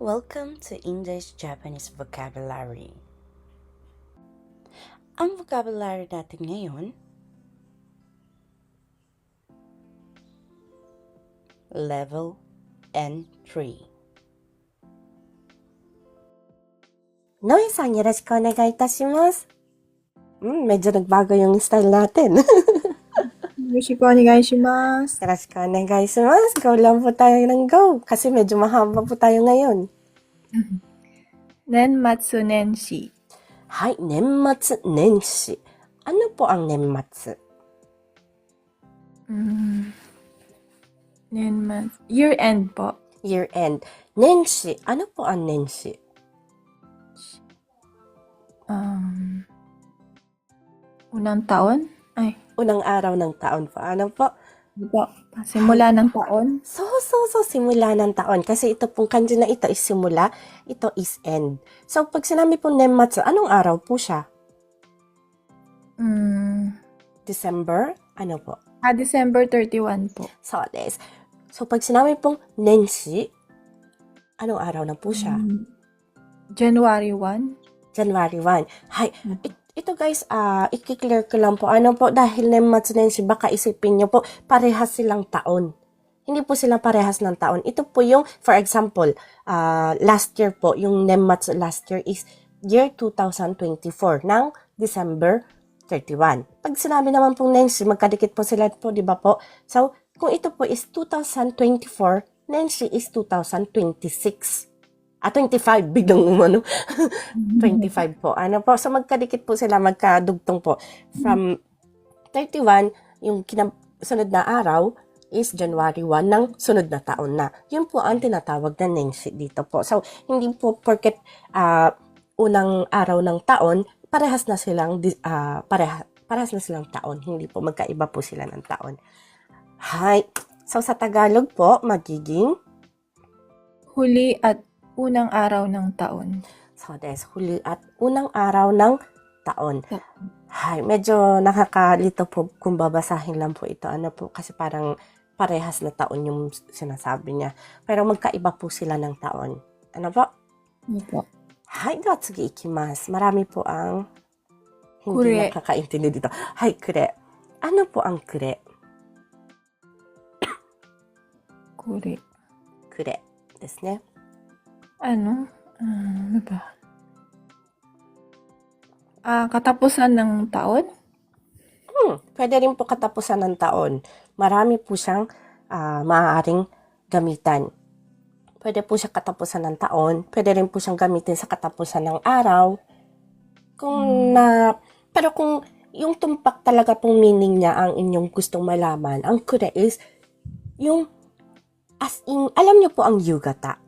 Welcome to English Japanese Vocabulary. Ang vocabulary natin ngayon, level N3. ノエさんよろしくお願いいたします。Hmm, medyo nagbago yung style natin. よ Yoshiko onegaishimasu. ろしくお願いします。Go lang po tayo ng go. Kasi medyo mahaba po tayo ngayon. Nenmatsu nenshi. はい、年末年始。Ano po ang 年末 Mm. Nenmatsu. Year end po. Year end. 年始。Ano po ang 年始 Um, unang taon? Ay, Unang araw ng taon po. Ano po? hindi po. Simula ng taon? So, so, so, simula ng taon. Kasi ito pong kanji na ito is simula, ito is end. So, pag sinabi pong nenmatsu, anong araw po siya? Mm. December? Ano po? Ah, December 31 po. So, des. So, pag sinabi pong nenshi, anong araw na po siya? Mm. January 1? January 1. Hay, Mm. it- ito guys, ah, i-clear ko lang po. Ano po, dahil nenmatsu nenshi, baka isipin nyo po, parehas silang taon. Hindi po sila parehas ng taon. Ito po yung, for example, ah, last year po, yung nenmatsu last year is year 2024 ng December 31. Pag sinabi naman pong nenshi, magkadikit po sila po, di ba po? So, kung ito po is 2024, nenshi is 2026. Ah, 25, biglang umano. 25 po. Ano po? So, magkadikit po sila, magkadugtong po. From 31, yung kinab- sunod na araw is January 1 ng sunod na taon na. Yun po ang tinatawag na Nenshi dito po. So, hindi po porket ah, unang araw ng taon, parehas na silang, ah, pareha, parehas na silang taon. Hindi po magkaiba po sila ng taon. Hi. So, sa Tagalog po, magiging Huli at unang araw ng taon. So, des, huli at unang araw ng taon. Hay, medyo nakakalito po kung babasahin lang po ito. Ano po, kasi parang parehas na taon yung sinasabi niya. Pero magkaiba po sila ng taon. Ano po? Ano po? Hay, de wa tsugi ikimasu. Marami po ang hindi Kure. nakakaintindi dito. Hay, kure. Ano po ang kure? Kuri. Kure. Desu ne. Ano? Ah, ano ba? Ah, katapusan ng taon? Hmm, pwede rin po katapusan ng taon. Marami po siyang ah, maaaring gamitan. Pwede po siya katapusan ng taon. Pwede rin po siyang gamitin sa katapusan ng araw. Kung na, pero kung yung tumpak talaga pong meaning niya ang inyong gustong malaman, ang kure is yung as in, alam niyo po ang yugata,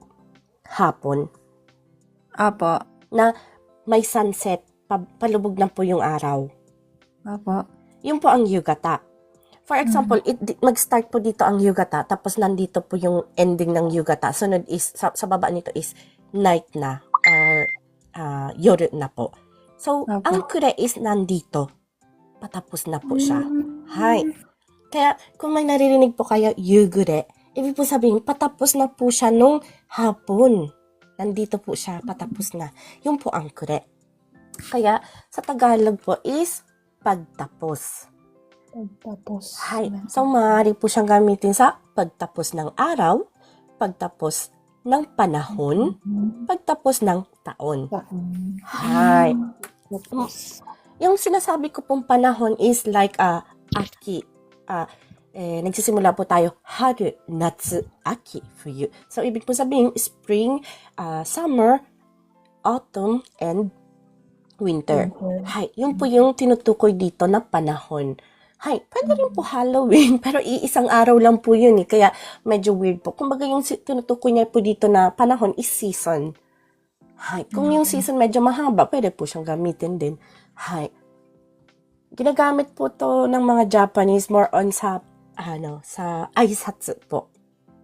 hapon, Apo. na may sunset, pa- palubog na po yung araw. Apo. Yun po ang yugata. For example, it, di- mag-start po dito ang yugata, tapos nandito po yung ending ng yugata. Sunod is, sa, sa baba nito is night na, or ah, yoru na po. So, Opo. ang kure is nandito. Patapos na po siya. Hi. Kaya, kung may naririnig po kayo, yugure, ibig po sabihin, patapos na po siya nung hapon. Nandito po siya, patapos na. Yun po ang kure. Kaya, sa Tagalog po is pagtapos. Tapos. Hi. So, maaari po siyang gamitin sa pagtapos ng araw, pagtapos ng panahon, pagtapos ng taon. Hi. Tapos. Yung sinasabi ko pong panahon is like a aki. Ah, eh, nagsisimula po tayo haru, natsu, aki, fuyu. So, ibig po sabihin spring, ah, summer, autumn, and winter. Hay, yun po yung tinutukoy dito na panahon. Hay, pwede rin po Halloween, pero iisang araw lang po yun eh. Kaya medyo weird po. Kumbaga yung tinutukoy niya po dito na panahon is season. Hay, kung yung season medyo mahaba, pwede po siyang gamitin din. Hay. Ginagamit po to ng mga Japanese more on sa, ano, sa aisatsu po.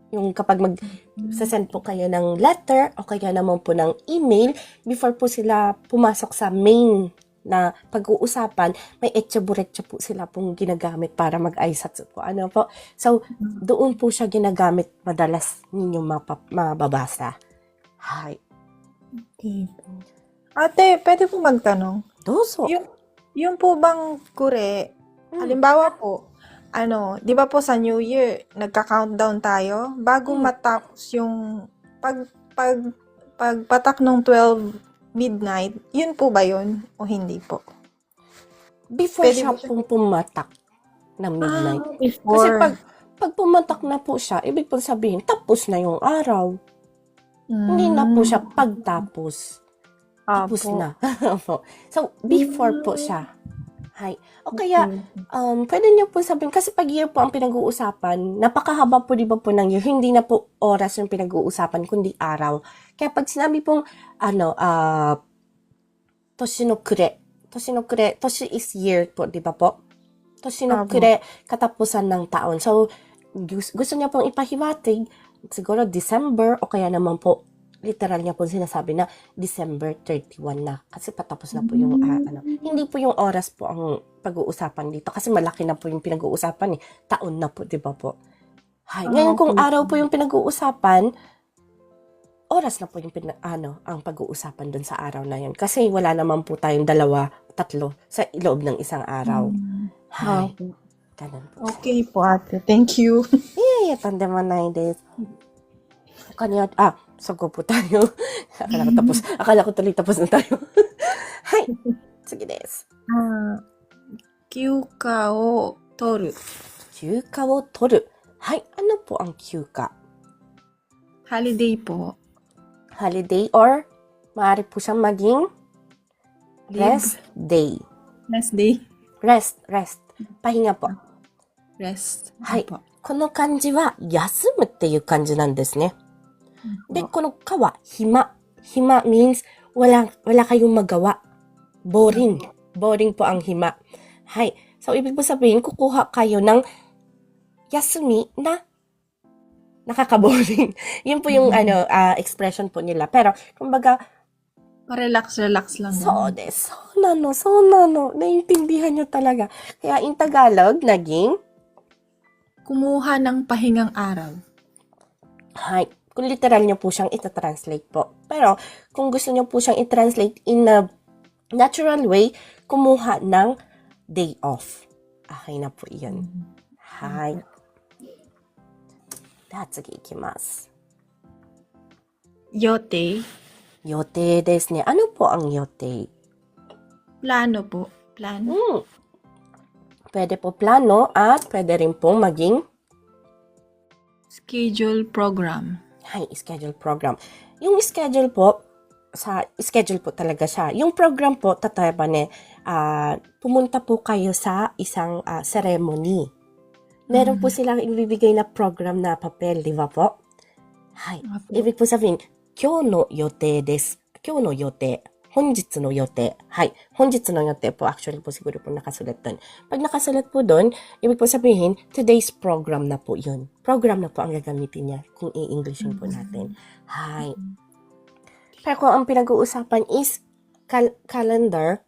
Yung kapag mag hmm. sasend po kayo ng letter o kaya naman po ng email, before po sila pumasok sa main na pag-uusapan, may etchaburetcha po sila pong ginagamit para mag-aisatsu po. Ano po? So, hmm. doon po siya ginagamit madalas ninyong mapap- mababasa. Hi. Ate, pwede po magtanong? Doso. Yung, yung po bang kure, hmm. halimbawa po, ano, di ba po sa New Year, nagka-countdown tayo, bago Hmm. matapos yung pag, pag, pagpatak ng 12 midnight, yun po ba yun o hindi po? Before Pwede siya pong pumatak ng midnight. Ah, before. Kasi pag, pag pumatak na po siya, ibig pong sabihin, tapos na yung araw. Hindi na po siya pagtapos. Tapos Apo. na. So, before po siya. Hay. O kaya, Okay. um, pwede niyo po sabihin, kasi pag year po ang pinag-uusapan, napakahaba po di ba po ng year, hindi na po oras yung pinag-uusapan, kundi araw. Kaya pag sinabi pong, ano, ah, toshi no kure, toshi no kure, toshi is year po, di ba po? Toshi no Apo. kure, katapusan ng taon. So, gus- gusto niya pong ipahiwatig, siguro December, o kaya naman po, literal niya po sinasabi na December 31 na. Kasi patapos na po yung uh, ano hindi po yung oras po ang pag-uusapan dito. Kasi malaki na po yung pinag-uusapan eh. Taon na po 'di ba po? Hay oh, ngayon kung araw po yung pinag-uusapan oras na po yung pina, ano ang pag-uusapan doon sa araw na yun. Kasi wala naman po tayong dalawa tatlo sa loob ng isang araw. Hmm. Hay ganun po Okay po ate. Thank you. Yeah, yeah, tandem on. kanya at ah, よはい、次です。休暇を取る。休暇を取る。はい、あのポアン休暇。ハリデイポ。ハリデイ or マリプシャマギン。レスデイ。レスデイ。レス、レス。パヒンアポ。レス。はい。この漢字は休むっていう漢字なんですね。で、 Opo. このかは暇。暇 means wala, wala kayong magawa. Boring. Boring po ang hima. Hay. So, ibig po sabihin, kukuha kayo ng yasumi na nakaka-boring. Yun po yung Mhm. ano ah, expression po nila. Pero, kumbaga, Pa-relax, relax lang. so des, so nano, so nano, naiintindihan nyo talaga. Kaya in Tagalog, naging, Kumuha ng pahingang araw. Hay. Kung literal nyo po siyang ita-translate po. Pero, kung gusto nyo po siyang i-translate in a natural way, kumuha ng day off. Okay na po yun. That's okay, ikimasu. Yote. Yote desu ne. Ano po ang yote? Plano po. Plano. Hmm. Pwede po plano at pwede rin po maging Schedule program high schedule program. Yung schedule po, sa schedule po talaga siya. Yung program po, tatayabane, uh, ah, pumunta po kayo sa isang uh, ceremony. Meron mm. po silang ibibigay na program na papel, di ba po? Hi. Ibig po sabihin, kyo no yote des. Kyo no yote. 今日の予定。本日の予定。はい。本日の予定po. Actually po siguro po nakasulat doon. Pag nakasulat po doon, ibig po sabihin, today's program na po yun. Program na po ang gagamitin niya kung i-Englishin po natin. Hi. Pero kung ang pinag-uusapan is cal- calendar,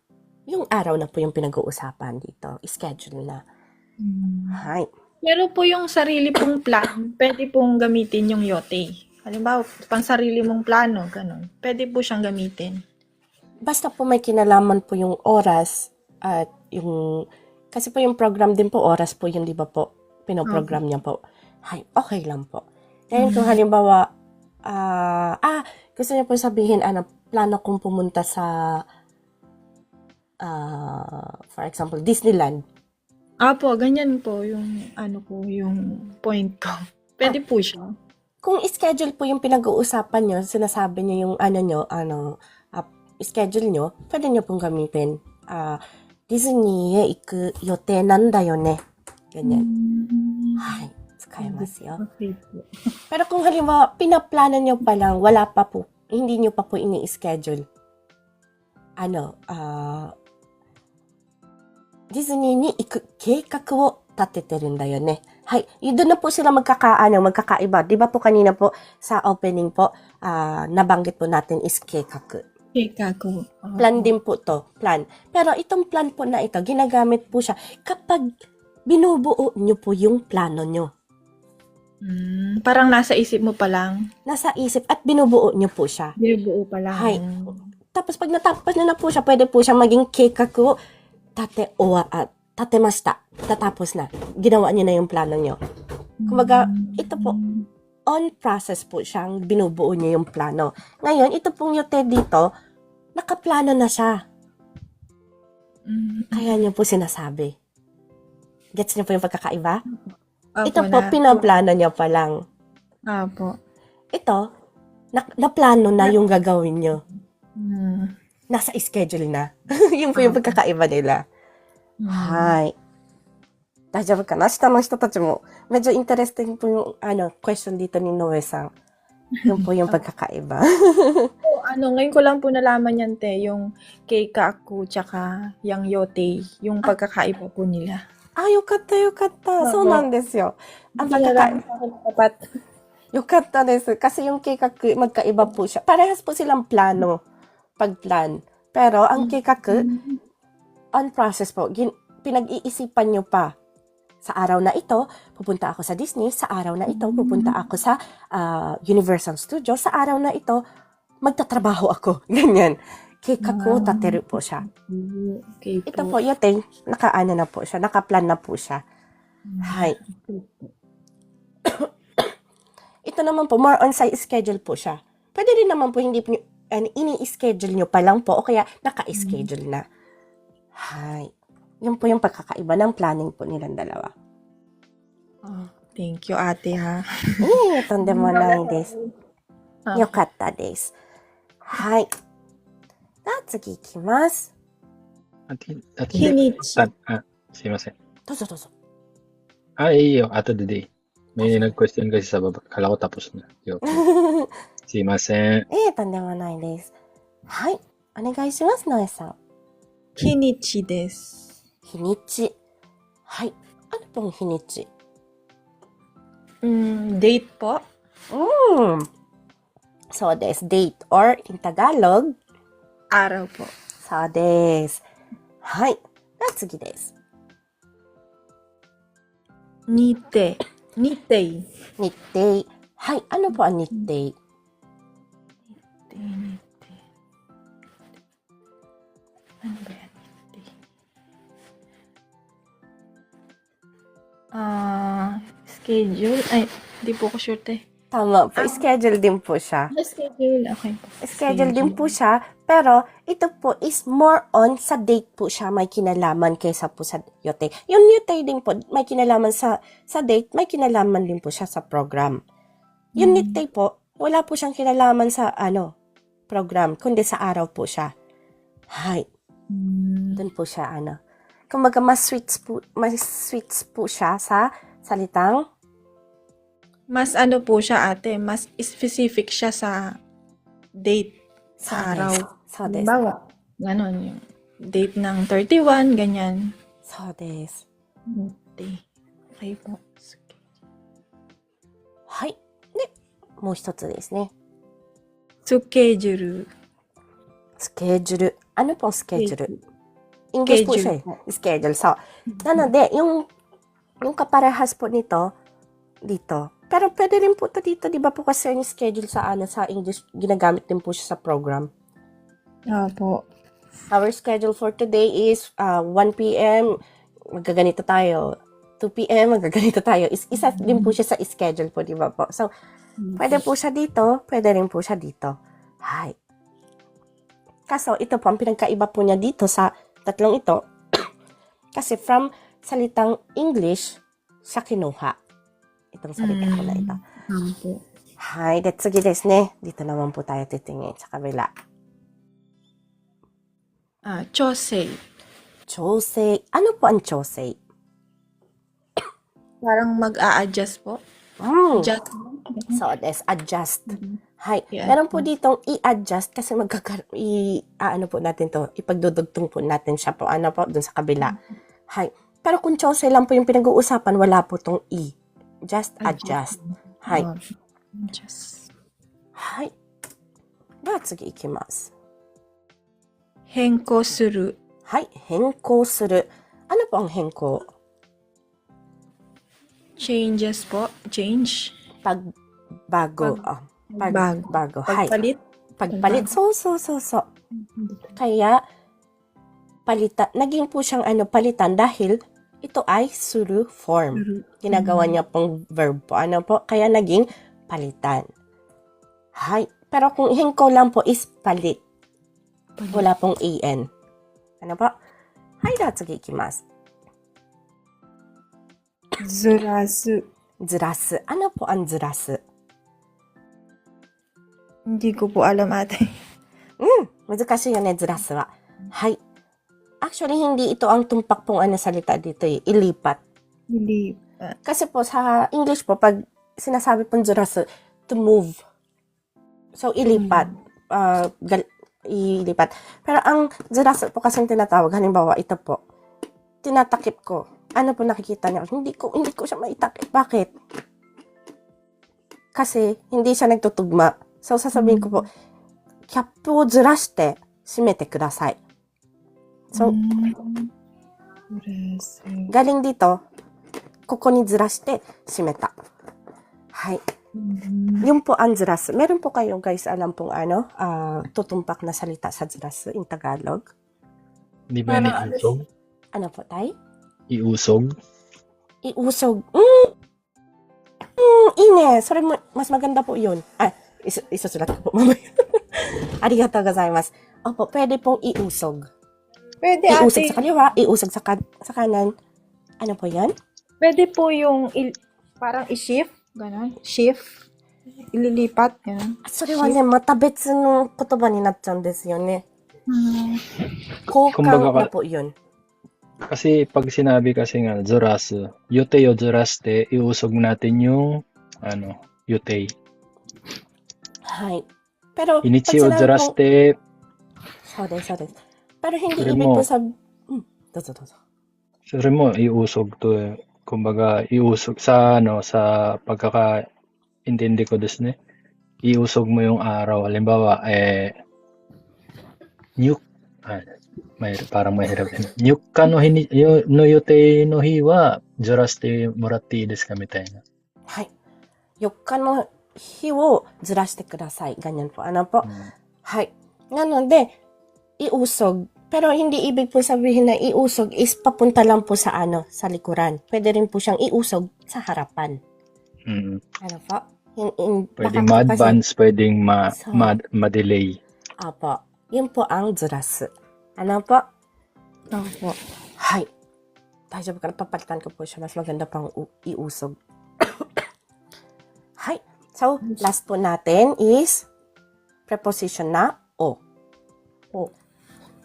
yung araw na po yung pinag-uusapan dito. Schedule na. Hi. Pero po yung sarili pong plan, pwede pong gamitin yung yote. Halimbawa, pang sarili mong plano, ganun. Pwede po siyang gamitin. basta po may kinalaman po yung oras at yung kasi po yung program din po oras po yun di ba po? Pinoprogram niya po. Hay okay lang po. Ngayon kung halimbawa ah ah gusto niya po sabihin ano plano kong pumunta sa ah for example Disneyland. Apo, ganyan po yung ano po, yung point ko. Pwede po siya. kung schedule po yung pinag-uusapan nyo, sinasabi nyo yung ano nyo, ano, schedule nyo, pwede nyo pong gamitin. Ah, Disney へ行く予定なんだよね。Ganyan. Ay, tsukaimasu yo. Okay po. Pero kung halimbawa, pinaplano nyo pa lang, wala pa po, hindi nyo pa po ini-schedule. Ano, ah, Disney に行く計画を立ててるんだよね。はい。Yun, doon na po sila magkakaano, magkakaiba. Di ba po kanina po sa opening po, ah, nabanggit po natin is 計画。 Ko. Opo. Plan din po to, plan. Pero itong plan po na ito, ginagamit po siya kapag binubuo nyo po yung plano nyo. Mm, parang nasa isip mo pa lang. Nasa isip at binubuo niyo po siya. Binubuo pa lang. Hay. Tapos pag natapos niyo na po siya, pwede po siya maging keikaku tate owa at tatemashita. Tatapos na. Ginawa niyo na yung plano niyo. Kumbaga, ito po, on process po siyang binubuo niya yung plano. Ngayon, ito pong yote dito, nakaplano na siya. Mm, Kaya niyo po sinasabi. Gets niyo po yung pagkakaiba? opo ito po, na. pinaplano niya pa lang. Opo. Ito, na, naplano na yung gagawin niyo. Mm. Nasa schedule na. yun po yung pagkakaiba nila. Mm. Hi. 大丈夫かな下の人たちも。medyo interesting po yung ano, question dito ni Noe さん。Yun po yung pagkakaiba. Oh, ano, ngayon ko lang po nalaman yan, te, yung kay Kaku tsaka yung Yote, yung pagkakaiba po nila. ah, よかったよかった。そうなんですよ。Ang Hindi pagkaka- nalaman sa akin dapat. よかったです。Kasi yung計画, magkaiba po siya. Parehas po silang plano. Pag-plan. Pero, ang計画, on process po. Gin- pinag-iisipan nyo pa. sa araw na ito, pupunta ako sa Disney. Sa araw na ito, pupunta ako sa ah, Universal Studio. Sa araw na ito, magtatrabaho ako. Ganyan. Keikaku o tateru po siya. Okay po. Ito po, yote, nakaano na po siya. Nakaplan na po siya. Hi. Ito naman po, more on sa schedule po siya. Pwede rin naman po, hindi po, ini-schedule nyo pa lang po o kaya naka-schedule na. Hi. Yun po yung pagkakaiba ng planning po nilang dalawa. Oh, thank you, ate, ha. Eh, tonde moないです。あよかったです。はい。では次行きます。あ、て、あ、て、日にち。あ、あ、すいません。どうぞどうぞ。 Ah, iyo, ato de day. May nag-question kasi sa baba. Kala ko tapos na. Yo. すいません。ええ、とんでもないです。はい。お願いします、ノエさん。 日にち。はい。アルポン日にち。うん、デートうん。そうです。デート or in Tagalog? アルポン。そうです。はい。では次です。日程。日程。日程。はい。アルポンは日程。日程。Schedule? Ay, di po ko sure, te. Tama po. Schedule din po siya. Ah, schedule. Okay po. Schedule din po siya. Pero, ito po is more on sa date po siya may kinalaman kaysa po sa yote. Yung yote din po, may kinalaman sa sa date, may kinalaman din po siya sa program. Yung Mm. yote po, wala po siyang kinalaman sa ano, program, kundi sa araw po siya. Hay, Mm. doon po siya ano. Kumbaga mas sweets po, mas sweets po siya sa salitang Mas ano po siya, ate, mas specific siya sa date sa araw. So des. Halimbawa, ganon yung date ng 31, ganyan. So des. Day. Okay po. Sige. はい。で、もう一つですね。 Schedule. スケジュール。Ano pong schedule? English po siya eh. Schedule. So, na de, yung, yung kaparehas po nito, dito. Pero pwede rin po ito dito, di ba po kasi yung schedule sa ano, sa English, ginagamit din po siya sa program. Opo. Our schedule for today is uh, 1 p.m. Magaganito tayo. 2 p.m. Magaganito tayo. Is, isa din po siya sa schedule po, di ba po? So, pwede po siya dito, pwede rin po siya dito. Hi. Kaso, ito po, ang pinagkaiba po niya dito sa tatlong ito, kasi from salitang English, siya kinuha. Itong salita po na ito. Opo. Hi, de, sige desu ne. Dito naman po tayo titingin sa kabila. Ah, chosei. Chosei. Ano po ang chosei? Parang mag-a-adjust po. Mm. Adjust. So, des, adjust. Hi. Yeah. Meron po ditong i-adjust kasi magkakar... I, ah, ano po natin to? Ipagdudugtong po natin siya po. Ano po? Dun sa kabila. Hi. Pero kung chosei lang po yung pinag-uusapan, wala po tong i. Just adjust. Hi. Oh, Adjust. はい。では次行きます。変更する。はい。変更する。Ano po ang 変更 Changes po. Change. Pagbago. Pag- oh, pag, bago. bago. Hi. Pagpalit. Pagpalit. So, so, so, so. Kaya, palitan, naging po siyang ano, palitan dahil ito ay suru form. Ginagawa niya pong verb po. Ano po? Kaya naging palitan. Hi. Pero kung hingko lang po is palit. Wala pong an. Ano po? Hi, datsugi ikimasu. Zurasu. Zurasu. Ano po ang zurasu? Hindi ko po alam ate. 難しいよね、ずらすは。はい。 Actually, hindi ito ang tumpak pong ano salita dito eh. Ilipat. Hindi. ah, Kasi po sa English po, pag sinasabi pong zurasu, to move. So, ilipat. Ah, gal- ilipat. Pero ang zurasu po kasing tinatawag, halimbawa, ito po. Tinatakip ko. Ano po nakikita niyo? Hindi ko, hindi ko siya maitakip. Bakit? Kasi, hindi siya nagtutugma. So, sasabihin ko po, キャップをずらして閉めてください。 So, mm, Zurasu. galing dito, ここにずらして閉めた。はい。 Mm. Yun po ang zuras. Meron po kayo guys alam pong ano, ah, tutumpak na salita sa zuras in Tagalog. Di ba ni Parang- Usog? Ano po tay? Iusog? Iusog. Mm! Mm, ine. Sorry, mo- mas maganda po yun. Ah, is isusulat ko po mamaya. Arigatou gozaimasu. Opo, pwede pong iusog. Pwede Iusog ate. sa kaliwa, iusog sa, kan- sa kanan. Ano po yan? Pwede po yung il- parang i-shift. Ganon. Shift. Ililipat. Ganon. それはね、また別の言葉になっちゃうんですよね。 Mm. 交換 Kumbaga na ka- po yun. Kasi pag sinabi kasi nga, zuras, yutei o zuraste, iusog natin yung, ano, yutei. はい。Pero, Inichi o pag sinabi pong- zuraste, そうです、そうです。 Pero hindi Pero ibig mo- po sab... Hmm, どうぞどうぞ。 Sorry mo, iusog to eh. Kumbaga, iusog sa ano, sa pagkaka-intindi koですね. Iusog mo yung araw. Halimbawa, eh, nyuk, ah, may, parang mahirap yun. Nyukka no, hini, yo, no yutei no hi wa, zuraste moratte ii desu ka mitai na. はい。4日の日をずらしてください。Ganyan po. Ano po? Hay. Nga nun, de, iusog. Pero hindi ibig po sabihin na iusog is papunta lang po sa ano, sa likuran. Pwede rin po siyang iusog sa harapan. Mm. Ano po? In, in, pwedeng ma-advance, pwedeng ma, so, ma, ma-delay. Apo. Yun po ang zurasu. Ano po? Ano po? Hay. Daijab ka na. Papalitan ko po siya. Mas maganda pang u- iusog. Hay. So, last po natin is preposition na o. O.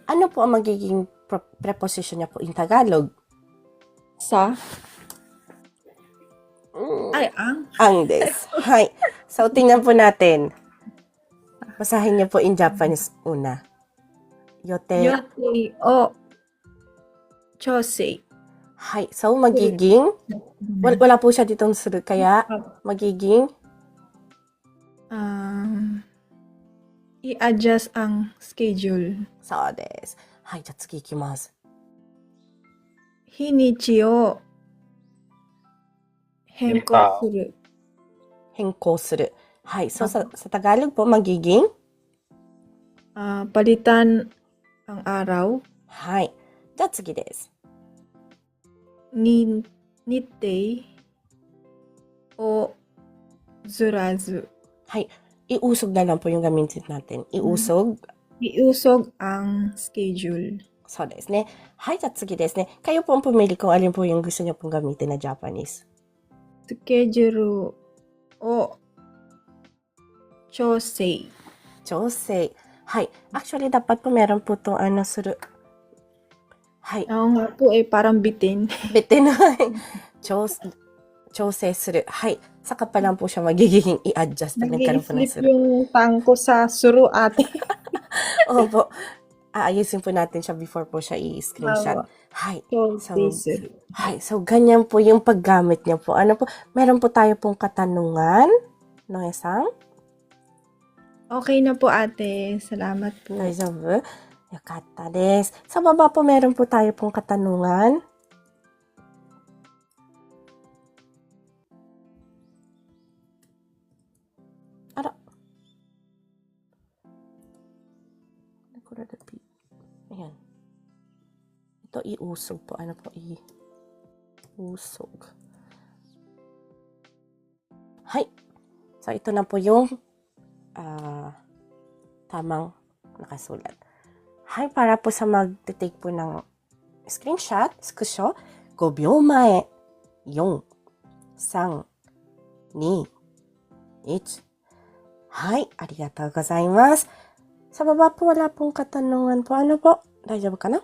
Ano po ang magiging pre- preposition niya po in Tagalog? Sa? Mm, Ay, ang. ang des. Hay. So, tingnan po natin. Basahin niyo po in Japanese una. Yote. Yotei o chosei. Hay. So, magiging, wala, wala po siya ditong suru, kaya magiging, Um, i-adjust ang schedule. そうです。はい、じゃあ次行きます。日にちを変更する。変更する。はい、so sa, sa Tagalog po magiging, Ah, palitan ang araw. はい。じゃあ次です。 Ni nittei o zurazu. はい。 iusog na lang po yung gamitin natin. Iusog. Iusog ang schedule. So, des ne. Hai, tatsugi des ne. Kayo po ang pumili kung alin po yung gusto niyo pong gamitin na Japanese. Schedule o chosei. Chosei. Hai. Actually, dapat po meron po itong ano, suru... Hai. Oo nga po eh, parang bitin. Bitin. Chos... Chosei suru. Hai saka pa lang po siya magiging i-adjust pag nagkaroon po ng siro. yung tangko sa suro at Opo. Aayusin po natin siya before po siya i-screenshot. Hi. So, hi. So, ganyan po yung paggamit niya po. Ano po, meron po tayo pong katanungan. No, isang? Okay na po ate. Salamat po. Daisabu. Yakata des. Sa baba po, meron po tayo pong katanungan. iusog po. Ano po? I-usog. Hay! So, ito na po yung ah, tamang nakasulat. Hay, para po sa mag-take po ng screenshot, skusyo, 5秒前、4、3、2、1。はい、ありがとうございます。Sa baba po, wala pong katanungan po. Ano po? Daijoubu ka na? Ah,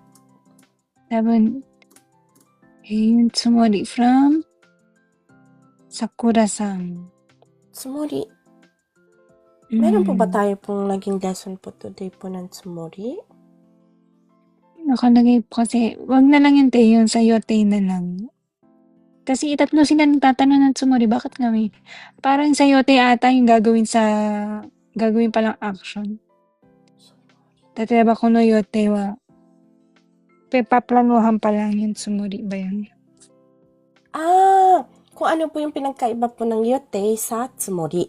haven't and Sumori from Sakura-san. Sumori. Mm. Meron po ba tayo pong naging lesson po today po ng Sumori? Nakalagay po kasi, wag na lang yung tayo, yung sa'yo tayo na lang. Kasi itatlo sila nagtatanong ng Sumori, bakit kami? Parang sa'yo tayo ata yung gagawin sa, gagawin palang action. Tatay ba kuno yote wa Paplanuhan pa lang yun, sumuri ba yun? Ah, kung ano po yung pinagkaiba po ng yote sa tsumori.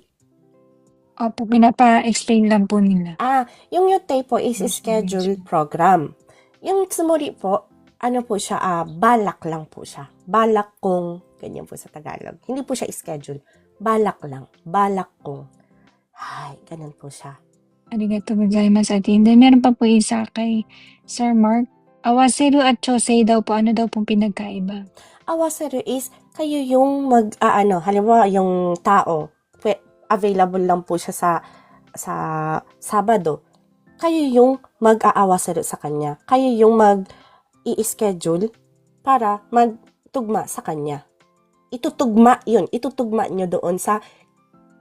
Opo, pinapa-explain lang po nila. Ah, yung yote po is scheduled program. Yung tsumori po, ano po siya, ah, balak lang po siya. Balak kong, ganyan po sa Tagalog. Hindi po siya schedule. Balak lang. Balak kong. Ay, ganun po siya. Arigato gozaimasu, ate. Hindi, meron pa po isa kay Sir Mark Awaseru at chosei daw po, ano daw pong pinagkaiba? Awaseru is, kayo yung mag, ah, ano, halimbawa yung tao, available lang po siya sa, sa Sabado. Kayo yung mag-aawaseru sa kanya. Kayo yung mag, i-schedule para magtugma sa kanya. Itutugma yun. Itutugma nyo doon sa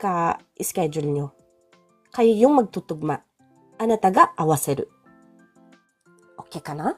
ka-schedule nyo. Kayo yung magtutugma. Ano taga? Awaseru. Okay ka na?